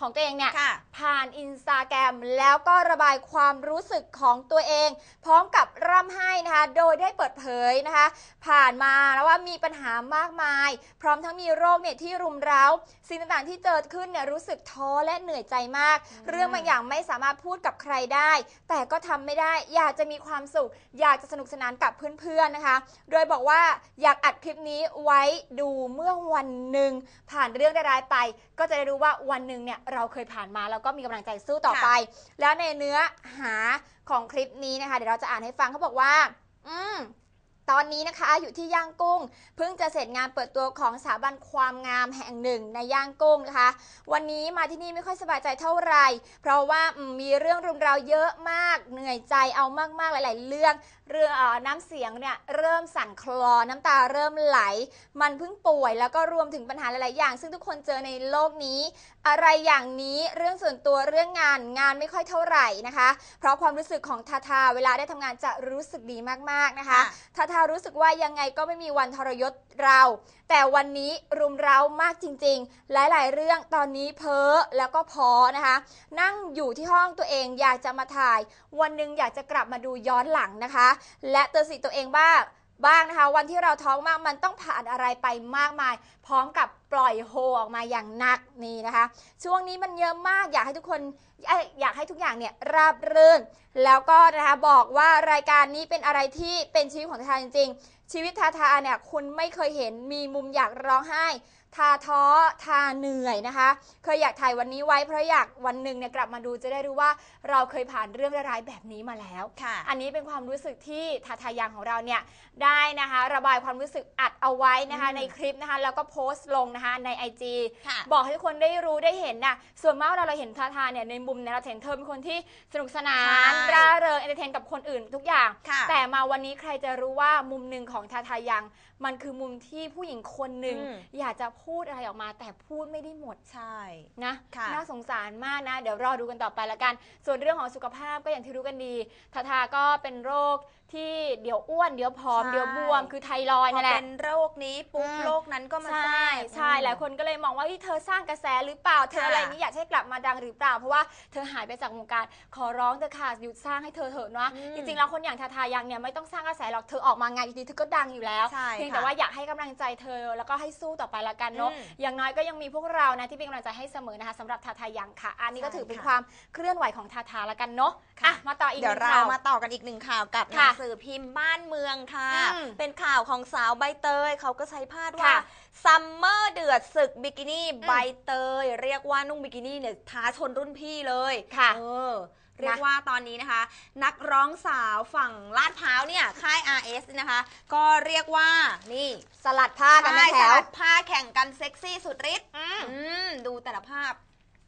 ของตัวเองเนี่ยค่ะ ผ่านอินสตาแกรมแล้วก็ระบายความรู้สึกของตัวเอง พร้อมกับร่ำไห้นะคะ โดยได้เปิดเผยนะคะ ผ่านมาแล้วว่ามีปัญหามากมาย พร้อมทั้งมีโรคเนี่ยที่รุมเร้า สิ่งต่างๆที่เจอขึ้นเนี่ยรู้สึกท้อและเหนื่อยใจมาก เรื่องบางอย่างไม่สามารถพูดกับใครได้ แต่ก็ทำไม่ได้ อยากจะมีความสุข อยากจะสนุกสนานกับเพื่อนๆนะคะ โดยบอกว่าอยากอัดคลิปนี้ไว้ดูเมื่อวันหนึ่งผ่านเรื่องร้ายๆไป ก็จะได้รู้ว่าวันหนึ่งเนี่ยเราเคยผ่านมาแล้วก็มีกำลังใจสู้ต่อไป แล้วในเนื้อหาของคลิปนี้นะคะ เดี๋ยวเราจะอ่านให้ฟังเขาบอกว่า อืม ตอนนี้นะคะอยู่ที่ย่างกุ้ง เพิ่งจะเสร็จงานเปิดตัวของสถาบันความงามแห่งหนึ่งในย่างกุ้งนะคะ วันนี้มาที่นี่ไม่ค่อยสบายใจเท่าไหร่ เพราะว่าอืมมีเรื่องรุมเราเยอะมากเหนื่อยใจเอามากๆหลาย ๆ เรื่องเรื่องเออน้ำเสียงเนี่ยเริ่มสั่นคลอน้ำตาเริ่มไหล มันเพิ่งป่วยแล้วก็รวมถึงปัญหาหลาย ๆ อย่าง ซึ่งทุกคนเจอในโลกนี้ อะไรอย่างนี้เรื่องส่วนตัวเรื่องงานงานไม่ค่อยเท่าไหร่นะคะ เพราะความรู้สึกของทาทาเวลาได้ทำงานจะรู้สึกดีมาก ๆ นะคะทาทารู้สึกว่ายังไงก็ไม่มีวันทรยศเรา แต่วันนี้รุมเร้ามากจริง ๆ หลายๆ เรื่องตอนนี้เพ้อแล้วก็พอนะคะ นั่งอยู่ที่ห้องตัวเองอยากจะมาถ่าย วันหนึ่งอยากจะกลับมาดูย้อนหลังนะคะ และเตือนสิตัวเองบ้าง บ้างนะคะ วันที่เราท้องมากมันต้องผ่านอะไรไปมากมาย พร้อมกับปล่อยโฮออกมาอย่างหนักนี่นะคะ ช่วงนี้มันเยอะมากอยากให้ทุกคนอยอยากให้ทุกอย่างเนี่ยราบรื่น แล้วก็นะคะบอกว่ารายการนี้เป็นอะไรที่เป็นชีวิตของทาทาจริง ๆ ชีวิตทาทาเนี่ยคุณไม่เคยเห็นมีมุมอยากร้องไห้ ทาท้อทาเหนื่อยนะคะ เคยอยากถ่ายวันนี้ไว้เพราะอยากวันหนึ่งเนี่ยกลับมาดูจะได้รู้ว่าเราเคยผ่านเรื่องร้ายๆแบบนี้มาแล้วค่ะอันนี้เป็นความรู้สึกที่ทาทายังของเราเนี่ยได้นะคะ ระบายความรู้สึกอัดเอาไว้นะคะอืมในคลิปนะคะ แล้วก็โพสต์ลงนะคะใน IG ค่ะบอกให้ทุกคนได้รู้ได้เห็นนะส่วนมากเวลาเราเห็นทาทาเนี่ยในมุมเนี่ยเราจะเห็นเธอเป็นคนที่สนุกสนานใช่ร่าเริงเอนเตอร์เทนกับคนอื่นทุกอย่างค่ะแต่มาวันนี้ใครจะรู้ว่ามุมหนึ่งของทาทายังมันคือมุมที่ผู้หญิงคนหนึ่งอืมอยากจะพูดอะไรออกมา แต่พูดไม่ได้หมดใช่ นะค่ะ น่าสงสารมากนะ เดี๋ยวรอดูกันต่อไปละกัน ส่วนเรื่องของสุขภาพก็อย่างที่รู้กันดีทาทาก็เป็นโรคที่เดี๋ยวอ้วนเดี๋ยวผอมใช่ เดี๋ยวบวม คือไทรอยด์พอนั่นแหละเป็นโรคนี้ปุ๊บอืม โรคนั้นก็มาใช่แทรกใช่อืมหลายคนก็เลยมองว่าเฮ้ยเธอสร้างกระแสหรือเปล่า เธอค่ะ อะไรนี้อยากให้กลับมาดังหรือเปล่า เพราะว่าเธอหายไปจากวงการ ขอร้องเธอะค่ะหยุดสร้างให้เธอเถอะนะอืมจริงๆแล้วคนอย่างทาทายังเนี่ยไม่ต้องสร้างกระแสหรอก เธอออกมางานดีๆเธอก็ดังอยู่แล้ว ใช่เพียงค่ะแต่ว่าอยากให้กำลังใจเธอแล้วก็ให้สู้ต่อไปละกันเนาะอืมอย่างน้อยก็ยังมีพวกเรานะที่เป็นกำลังใจให้เสมอนะคะสำหรับทาทายังค่ะ อันนี้ก็ใช่ถือเป็นค่ะความเคลื่อนไหวของทาทาละกันเนาะค่ะอะมาต่ออีกหเดี๋ยวนึ่งเราข่าว มาต่อกันอีกหนึ่งข่าวกับหนัค่ะงสือพิมพ์บ้านเมืองค่ะ อืมเป็นข่าวของสาวใบเตยเขาก็ใช้พาดว่าค่ะซัมเมอร์เดือดศึกบิกินี่อืมใบเตย เรียกว่านุ่งบิกินี่เนี่ยท้าชนรุ่นพี่เลยค่ะ เออ เรียกว่าตอนนี้นะคะ นักร้องสาวฝั่งลาดพร้าวเนี่ยค่าย RS นะคะ ก็เรียกว่านี่สลัดผ้ากันเป็นใช่แถสวลัดผ้าแข่งกันเซ็กซี่สุดฤทธิ์อืมอืมดูแต่ละภาพ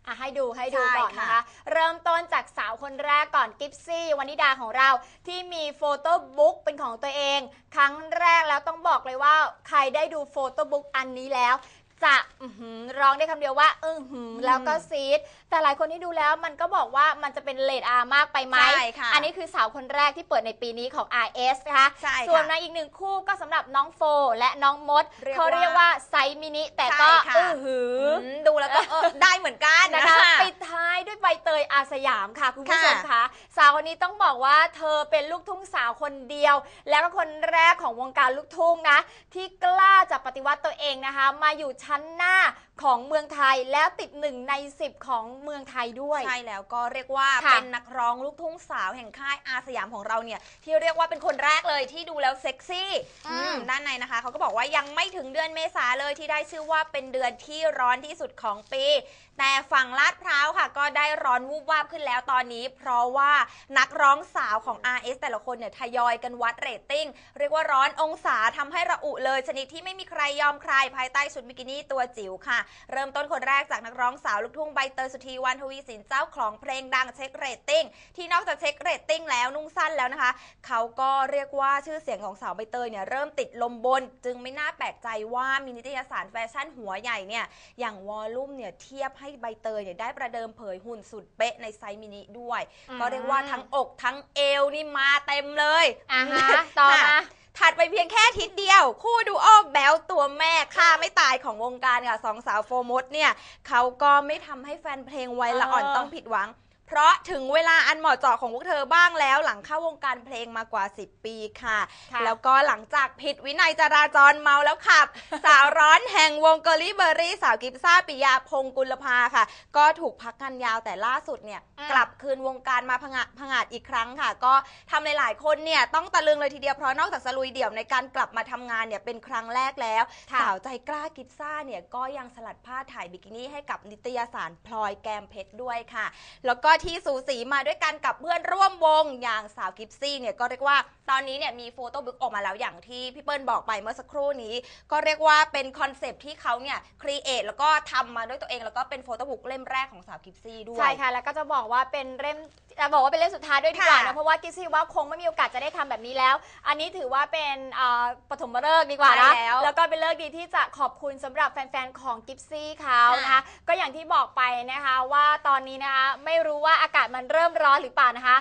อะให้ดูให้ดูใช่ก่อนนะคะค่ะเริ่มต้นจากสาวคนแรกก่อนกิฟซี่วานิดาของเราที่มีโฟโต้บุ๊กเป็นของตัวเอง ครั้งแรกแล้วต้องบอกเลยว่า ใครได้ดูโฟโต้บุ๊กอันนี้แล้ว จะอื้อหือร้องได้คำเดียวว่าอือหือแล้วก็ซีดแต่หลายคนที่ดูแล้วมันก็บอกว่ามันจะเป็นเลดอามากไปไหมใช่ค่ะอันนี้คือสาวคนแรกที่เปิดในปีนี้ของ RS นะคะใช่ค่ะส่วนในอีกหนึ่งคู่ก็สำหรับน้องโฟและน้องมดเรียกเขาว่าเรียกว่าไซส์มินิแต่ก็ใช่ค่ะ อื้อหืออืมดูแล้วก็เออได้เหมือนกันนะคะ ปิดท้ายด้วยใบเตยอาสยามค่ะ คุณผู้ชมค่ะคะสาวคนนี้ต้องบอกว่าเธอเป็นลูกทุ่งสาวคนเดียว แล้วก็คนแรกของวงการลูกทุ่งนะ ที่กล้าจะปฏิวัติตัวเองนะคะ มาอยู่ชั้นหน้าของเมืองไทยแล้วติดหนึ่งใน 10 ของเมืองไทยด้วย ใช่แล้วก็เรียกว่าค่ะเป็นนักร้องลูกทุ่งสาวแห่งค่ายอาสยามของเราเนี่ย ที่เรียกว่าเป็นคนแรกเลยที่ดูแล้วเซ็กซี่อืมอืม ด้านในนะคะเขาก็บอกว่ายังไม่ถึงเดือนเมษาเลยที่ได้ชื่อว่าเป็นเดือนที่ร้อนที่สุดของปี แต่ฝั่งลาดพร้าวค่ะ ก็ได้ร้อนวูบวาบขึ้นแล้วตอนนี้ เพราะว่านักร้องสาวของ RS แต่ละคนเนี่ยทยอยกันวัดเรตติ้ง เรียกว่าร้อนองศาทำให้ระอุเลยชนิดที่ไม่มีใครยอมใครภายใต้ชุดบิกินี่ตัวจิ๋วค่ะ เริ่มต้นคนแรกจากนักร้องสาวลูกทุ่งใบเตยสุธีวันทวีสินเจ้าของเพลงดังเช็คเรตติ้งที่นอกจากเช็คเรตติ้งแล้วนุ่งสั้นแล้วนะคะ เขาก็เรียกว่าชื่อเสียงของสาวใบเตยเนี่ยเริ่มติดลมบน จึงไม่น่าแปลกใจว่ามีนิตยสารแฟชั่นหัวใหญ่เนี่ยอย่างวอลลุ่มเนี่ยเทียบให้ใบเตยเนี่ยได้ประเดิมเผยหุ่นสุดเป๊ะในไซส์มินิด้วยอืมก็เรียกว่าทั้งอกทั้งเอวนี่มาเต็มเลยอ่าฮะต่อมาค่ะ ถัดไปเพียงแค่อาทิศเดียว คู่ดูโอแบลตัวแม่ค่าไม่ตายของวงการค่ะสองสาวโฟร์มดเนี่ยเขาก็ไม่ทำให้แฟนเพลงไวยละอ่อนต้องผิดหวัง เพราะถึงเวลาอันเหมาะเจาะของพวกเธอบ้างแล้ว หลังเข้าวงการเพลงมากว่า 10 ปีค่ะ ค่ะแล้วก็หลังจากผิดวินัยจราจรเมาแล้วขับ สาวร้อนแห่งวงเกอรี่เบอรี่สาวกิฟซ่าปิยาพงกุลภาค่ะ ก็ถูกพักกันยาวแต่ล่าสุดเนี่ยอืมกลับคืนวงการมาผงะผงาดอีกครั้งค่ะ ก็ทำหลายๆคนเนี่ยต้องตะลึงเลยทีเดียวเพราะนอกจากสลุยเดี่ยวในการกลับมาทำงานเนี่ยเป็นครั้งแรกแล้ว ค่ะ สาวใจกล้ากิฟซ่าเนี่ยก็ยังสลัดผ้าถ่ายบิกินี่ให้กับนิตยสารพลอยแกมเพชรด้วยค่ะ แล้วก็ที่สูสีมาด้วยกันกับเพื่อนร่วมวงอย่างสาวกิฟซี่เนี่ยก็เรียกว่าตอนนี้เนี่ยมีโฟโต้บุ๊กออกมาแล้วอย่างที่พี่เปิ้ลบอกไปเมื่อสักครู่นี้ ก็เรียกว่าเป็นคอนเซปต์ที่เขาเนี่ยครีเอทแล้วก็ทำมาด้วยตัวเองแล้วก็เป็นโฟโต้บุ๊กเล่มแรกของสาวกิฟซี่ด้วย ใช่ค่ะ แล้วก็จะบอกว่าเป็นเล่มจะบอกว่าเป็นเล่มสุดท้ายด้วยดีกว่าค่ะนะเพราะว่ากิซซี่ว่าคงไม่มีโอกาสจะได้ทำแบบนี้แล้ว อันนี้ถือว่าเป็นอ่าปฐมฤกษ์ดีกว่านะใช่แล้ว แล้วก็เป็นเลิกษ์ดีที่จะขอบคุณสำหรับแฟนๆของกิฟซี่เขานะคะค่ะก็อย่างที่บอกไปนะคะว่าตอนนี้นะคะไม่รู้ว่าอากาศมันเริ่มร้อนหรือเปล่านะคะ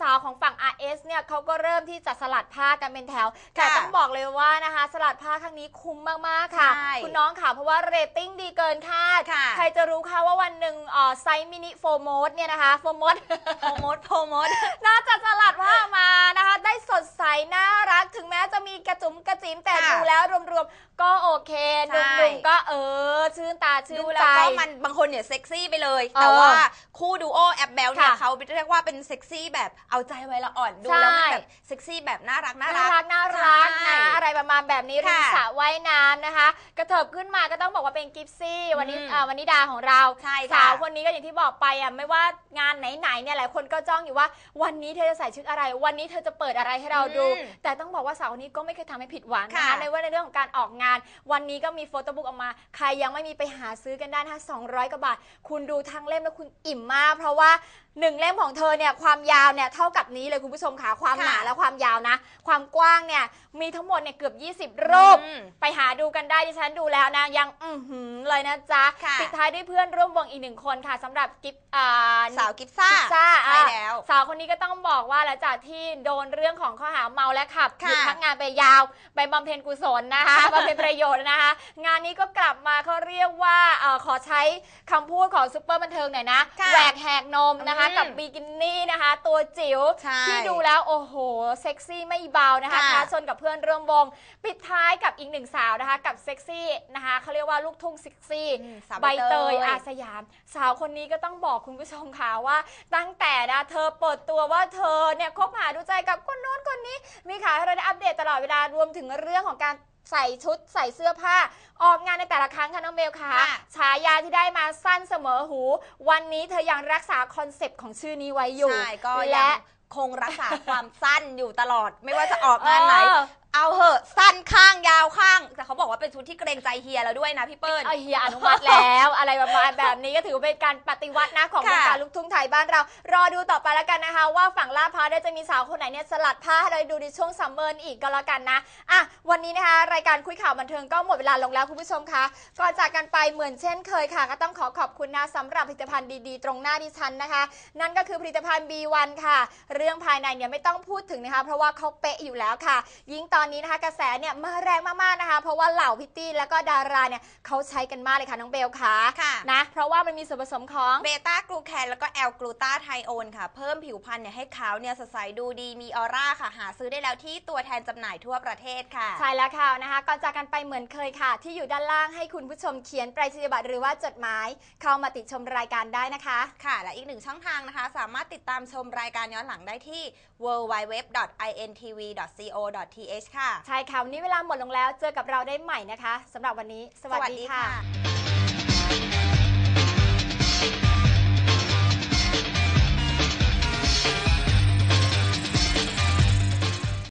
สาวๆ ของฝั่ง RS เนี่ยเขาก็เริ่มที่จะสลัดผ้ากันเป็นแถว แต่ต้องบอกเลยว่านะคะ สลัดผ้าครั้งนี้คุ้มมากๆค่ะ ใช่คุณน้องค่ะเพราะว่าเรตติ้งดีเกินคาด ค่ะ ใครจะรู้ค่ะว่าวันหนึ่งเอ่อไซส์มินิโฟร์โมดเนี่ยนะคะโฟร์โมด โปรโมทโปรโมทน่าจะสลัดผ้าออกมานะคะ ได้สดใสน่ารักถึงแม้จะมีกระจุ๋มกระจิ๋มแต่ค่ะดูแล้วรวมๆ ก็โอเค ใช่ดุม ๆก็เออ ชื่นตาชื่ดูนแล้ใจ วก็มันบางคนเนี่ยเซ็กซี่ไปเลย เออแต่ว่าคู่ดูโอแอปเบลเนี่ยค่ะเขาเรียกว่าเป็นเซ็กซี่แบบเอาใจไว้ละอ่อนดูใช่แล้วมันแบบเซ็กซี่แบบน่ารักน่าน่ารัรักกน่ารักใช่ นะอะไรประมาณแบบนี้ริมค่ะสระว่ายน้ำนะคะ กระเถิบขึ้นมาก็ต้องบอกว่าเป็นกิฟซี่ วันนี้อืมอ่าวันนี้ดาของเราใช่ค่ะสาวคนนี้ก็อย่างที่บอกไปอะไม่ว่างานไหนๆเนี่ยหลายคนก็จ้องอยู่ว่า วันนี้เธอจะใส่ชุดอะไร วันนี้เธอจะเปิดอะไรให้เราดู อืมแต่ต้องบอกว่าสาวคนนี้ก็ไม่เคยทำให้ผิดหวังนะค่ะคะในว่าในเรื่องของการออกงาน วันนี้ก็มีโฟโต้บุ๊กออกมา ใครยังไม่มีไปหาซื้อกันได้นะคะ200กว่าบาท คุณดูทั้งเล่มแล้วคุณอิ่มมาก เพราะว่า หนึ่งเล่มของเธอเนี่ยความยาวเนี่ยเท่ากับนี้เลยคุณผู้ชมค่ะความหนาค่ะและความยาวนะ ความกว้างเนี่ยมีทั้งหมดเนี่ยเกือบ 20 รูป อืมไปหาดูกันได้ดิฉันดูแล้วนะยังอือหือเลยนะจ๊ะค่ะปิดท้ายด้วยเพื่อนร่วมวงอีกหนึ่งคนค่ะสำหรับกิฟอ่า สาวกิฟซ่ากิฟซ่าใช่อะแล้วสาวคนนี้ก็ต้องบอกว่าหลังจากที่โดนเรื่องของข้อหาเมาและขับหค่ะยุดพักงานไปยาว ไปบำเพ็ญกุศลนะคะ บำเพ็ญประโยชน์นะคะ งานนี้ก็กลับมาเขาเรียกว่าเออขอใช้คำพูดของซูเปอร์บันเทิงหน่อยนะค่ะแหวกแหกนมนะคะอืมกับบิกินี่นะคะ ตัวจิ๋วใช่ที่ดูแล้วโอ้โหเซ็กซี่ไม่เบานะคะค่ะท้าชนกับเพื่อนร่วมวง ปิดท้ายกับอีกหนึ่งสาวนะคะ กับเซ็กซี่นะคะเขาเรียกว่าลูกทุ่งเซ็กซี่อืมสาวใบเตยอาสยาม สาวคนนี้ก็ต้องบอกคุณผู้ชมค่ะว่า ตั้งแต่นะเธอเปิดตัวว่าเธอเนี่ยคบหาดูใจกับคนโน้นคนนี้ มีข่าวให้เราได้อัปเดตตลอดเวลารวมถึงเรื่องของการ ใส่ชุดใส่เสื้อผ้า ออกงานในแต่ละครั้งค่ะน้องเบลค่ะค่ะฉายาที่ได้มาสั้นเสมอหู วันนี้เธอยังรักษาคอนเซปต์ของชื่อนี้ไว้อยู่ ใช่ก็ยัและงคงรักษาความสั้นอยู่ตลอด ไม่ว่าจะออกงานไหน เออ เอาเหอะสั้นข้างยาวข้าง แต่เขาบอกว่าเป็นชุดที่เกรงใจเฮียแล้วด้วยนะพี่เปิ้ล เอาเฮียอนุมัติแล้ว อะไรประมาณแบบนี้ก็ถือว่าเป็นการปฏิวัตินะของวค่ะ งการลูกทุ่งไทยบ้านเรา รอดูต่อไปแล้วกันนะคะ ว่าฝั่งลาดพร้าวเนี่ยจะมีสาวคนไหนเนี่ยสลัดผ้าให้เราดูในช่วงซัมเมอร์นี้อีกก็แล้วกันนะอะวันนี้นะคะ รายการคุยข่าวบันเทิงก็หมดเวลาลงแล้วคุณผู้ชมคะก่อนจากกันไปเหมือนเช่นเคยค่ะ ก็ต้องขอขอบคุณนะสำหรับผลิตภัณฑ์ดีๆ ตรงหน้าดิฉันนะคะ นั่นก็คือผลิตภัณฑ์ B1 ค่ะ เรื่องภายในเนี่ยไม่ต้องพูดถึงนะคะ เพราะว่าเขาเป๊ะอยู่แล้วค่ะ ยิ่งตอนนี้นะคะกระแสเนี่ยมาแรงมากๆนะคะ เพราะว่าเหล่าพิตตี้แล้วก็ดาราเนี่ยเขาใช้กันมากเลยค่ะน้องเบลค่ะค่ะนะเพราะว่ามันมีส่วนผสมของเบต้ากลูแคนแล้วก็แอลกลูตาไทโอนค่ะ เพิ่มผิวพรรณเนี่ยให้ขาวเนี่ยสดใสดูดีมีออร่าค่ะ หาซื้อได้แล้วที่ตัวแทนจำหน่ายทั่วประเทศค่ะ ใช่แล้วค่ะนะคะก่อนจากกันไปเหมือนเคยค่ะ ที่อยู่ด้านล่างให้คุณผู้ชมเขียนไปรษณียบัตรหรือว่าจดหมาย เข้ามาติดชมรายการได้นะคะ ค่ะ และอีกหนึ่งช่องทางนะคะ สามารถติดตามชมรายการย้อนหลังได้ที่ www.intv.co.th ค่ะ ใช่ค่ะ วันนี้เวลาหมดลงแล้ว เจอกับเราได้ใหม่นะคะสำหรับวันนี้ สวัสดีค่ะส